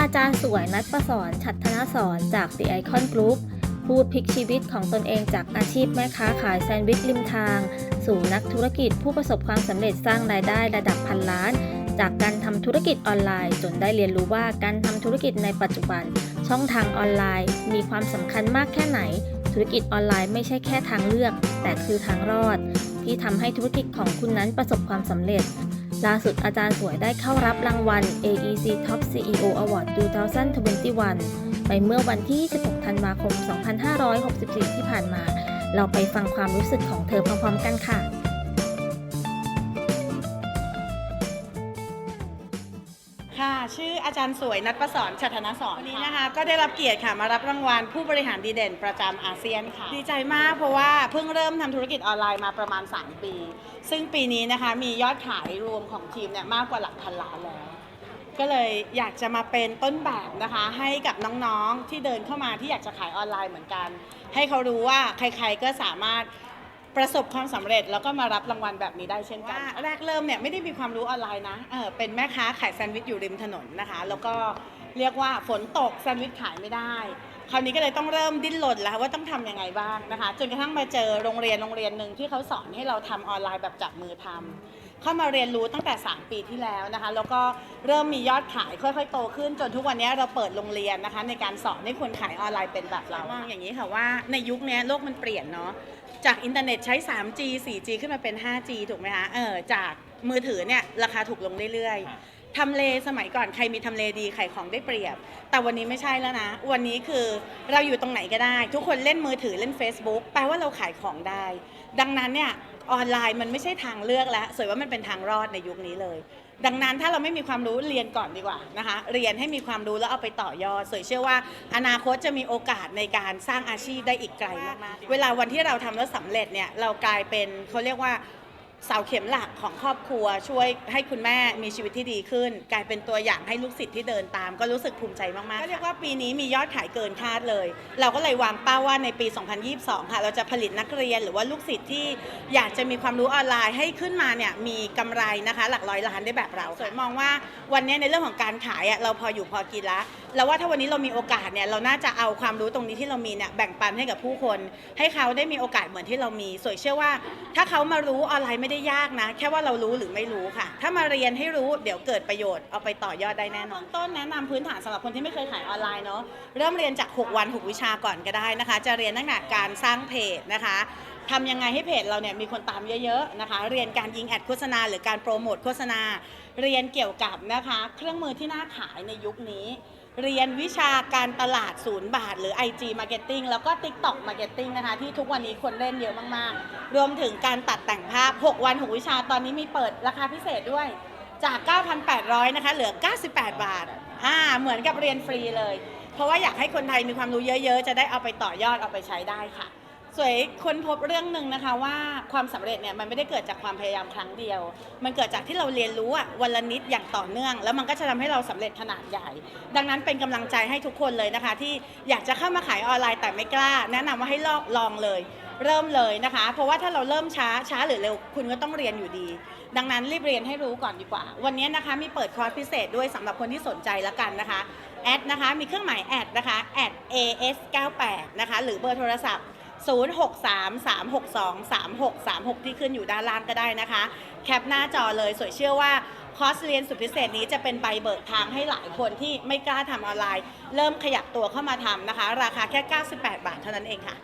อาจารย์สวยนัดประสอนฉัตรธนสอนจาก The Icon Group พูดพลิกชีวิตของตนเองจากอาชีพแม่ค้าขายแซนด์วิชริมทาง สู่นักธุรกิจผู้ประสบความสำเร็จสร้างรายได้ระดับพันล้าน จากการทำธุรกิจออนไลน์ จนได้เรียนรู้ว่าการทำธุรกิจในปัจจุบัน ช่องทางออนไลน์ มีความสำคัญมากแค่ไหน ธุรกิจออนไลน์ไม่ใช่แค่ทางเลือก แต่คือทางรอด ที่ทำให้ธุรกิจของคุณนั้นประสบความสำเร็จ ล่าสุดอาจารย์สวยได้เข้ารับรางวัล AEC Top CEO Award 2021 ไปเมื่อวันที่ 16 ธันวาคม 2564 ที่ผ่านมา เราไปฟังความรู้สึกของเธอพร้อมๆกันค่ะ ค่ะ ชื่ออาจารย์สวยนัทประสอนชัทนสอนวันนี้นะคะ ก็ได้รับเกียรติค่ะมารับรางวัลผู้บริหารดีเด่นประจำอาเซียนค่ะ ดีใจมากเพราะว่าเพิ่งเริ่มทำธุรกิจออนไลน์มาประมาณ 3 ปี ซึ่งปีนี้นะคะมียอดขายรวมของทีมเนี่ยมากกว่าหลักพันล้านแล้ว ก็เลยอยากจะมาเป็นต้นแบบนะคะ ให้กับน้องๆที่เดินเข้ามาที่อยากจะขายออนไลน์เหมือนกัน ให้เขารู้ว่าใครๆก็สามารถ ประสบความสำเร็จแล้วก็มารับรางวัลแบบนี้ได้เช่นกันแรกเริ่มเนี่ยไม่ได้มีความรู้ออนไลน์นะเออเป็นแม่ค้าขายแซนด์วิชอยู่ริมถนนนะคะ แล้วก็ เรียกว่าฝนตกแซนด์วิชขายไม่ได้ คราวนี้ก็เลยต้องเริ่มดิ้นรนแล้วว่าต้องทำยังไงบ้างนะคะ จนกระทั่งมาเจอโรงเรียนโรงเรียนหนึ่งที่เขาสอนให้เราทำออนไลน์แบบจับมือทำเข้ามาเรียนรู้ตั้งแต่ 3 ปีที่แล้วนะคะ แล้วก็เริ่มมียอดขายค่อยๆ โตขึ้น จนทุกวันนี้เราเปิดโรงเรียนนะคะ ในการสอนให้คนขายออนไลน์เป็นแบบเรามองอย่างนี้ค่ะว่าในยุคนี้โลกมันเปลี่ยนเนาะจากอินเทอร์เน็ตใช้ 3G 4G ขึ้นมาเป็น 5G ถูกไหมคะเออจาก มือถือเนี่ยราคาถูกลงเรื่อยๆ ทำเลสมัยก่อนใครมีทำเลดีขายของได้เปรียบ แต่วันนี้ไม่ใช่แล้วนะ วันนี้คือเราอยู่ตรงไหนก็ได้ ทุกคนเล่นมือถือเล่น Facebook แปลว่าเราขายของได้ ดังนั้นเนี่ยออนไลน์มันไม่ใช่ทางเลือกแล้วสวยว่ามันเป็นทางรอดในยุคนี้เลย ดังนั้นถ้าเราไม่มีความรู้เรียนก่อนดีกว่านะคะ เรียนให้มีความรู้แล้วเอาไปต่อยอดสวยเชื่อว่า อนาคตจะมีโอกาสในการสร้างอาชีพได้อีกไกลมากๆเวลาวันที่เราทำแล้วสำเร็จเนี่ยเรากลายเป็นเขาเรียกว่า เสาเข็มหลักของครอบครัวช่วยให้คุณแม่มีชีวิตที่ดีขึ้น กลายเป็นตัวอย่างให้ลูกศิษย์ที่เดินตาม ก็รู้สึกภูมิใจมาก ๆ ก็เรียกว่าปีนี้มียอดขายเกินคาดเลย เราก็เลยวางเป้าว่าในปี 2022 ค่ะ เราจะผลิตนักเรียนหรือว่าลูกศิษย์ที่อยากจะมีความรู้ออนไลน์ให้ขึ้นมาเนี่ยมีกำไรนะคะ หลักร้อยล้านได้แบบเราสวยมองว่าวันนี้ในเรื่องของการขายอะเราพออยู่พอกินละแล้วว่าถ้าวันนี้เรามีโอกาสเนี่ยเราน่าจะเอาความรู้ตรงนี้ที่เรามีเนี่ยแบ่งปันให้กับผู้คน ให้เขาได้มีโอกาสเหมือนที่เรามีสวยเชื่อว่า ถ้าเขามารู้ออนไลน์ไม่ได้ยากนะ แค่ว่าเรารู้หรือไม่รู้ค่ะ ถ้ามาเรียนให้รู้เดี๋ยวเกิดประโยชน์เอาไปต่อยอดได้แน่นอนต้นแนะนำพื้นฐานสำหรับคนที่ไม่เคยขายออนไลน์เนาะเริ่มเรียนจาก 6 วัน 6 วิชาก่อนก็ได้นะคะ จะเรียนตั้งแต่การสร้างเพจนะคะทำยังไงให้เพจเราเนี่ยมีคนตามเยอะๆนะคะ เรียนการยิงแอดโฆษณาหรือการโปรโมทโฆษณา เรียนเกี่ยวกับนะคะ เครื่องมือที่น่าขายในยุคนี้ เรียนวิชาการตลาดศูนย์บาท หรือ IG Marketing แล้วก็ TikTok Marketing นะคะ ที่ทุกวันนี้คนเล่นเยอะมากๆ รวมถึงการตัดแต่งภาพ 6 วัน 6 วิชาตอนนี้มีเปิดราคาพิเศษด้วยจาก 9,800 นะคะ เหลือ 98 บาทอ่าเหมือนกับเรียนฟรีเลย เพราะว่าอยากให้คนไทยมีความรู้เยอะ ๆ จะได้เอาไปต่อยอดเอาไปใช้ได้ค่ะ สวยค้นพบเรื่องหนึ่งนะคะว่าความสำเร็จเนี่ยมันไม่ได้เกิดจากความพยายามครั้งเดียว มันเกิดจากที่เราเรียนรู้อะวันละนิดอย่างต่อเนื่อง แล้วมันก็จะทำให้เราสำเร็จขนาดใหญ่ ดังนั้นเป็นกำลังใจให้ทุกคนเลยนะคะ ที่อยากจะเข้ามาขายออนไลน์แต่ไม่กล้า แนะนำว่าให้ลองลองเลย เริ่มเลยนะคะ เพราะว่าถ้าเราเริ่มช้าช้าหรือเร็วคุณก็ต้องเรียนอยู่ดี ดังนั้นรีบเรียนให้รู้ก่อนดีกว่า วันนี้นะคะมีเปิดคอร์สพิเศษด้วยสำหรับคนที่สนใจแล้วกันนะคะแอดนะคะมีเครื่องหมายแอดนะคะแอด as98 นะคะหรือเบอร์โทรศัพท์ 0633623636 ที่ขึ้นอยู่ด้านล่างก็ได้นะคะ แคปหน้าจอเลยสวยเชื่อว่าคอร์สเรียนสุดพิเศษนี้จะเป็นใบเบิกทางให้หลายคนที่ไม่กล้าทำออนไลน์ เริ่มขยับตัวเข้ามาทำนะคะ ราคาแค่ 98 บาทเท่านั้นเองค่ะ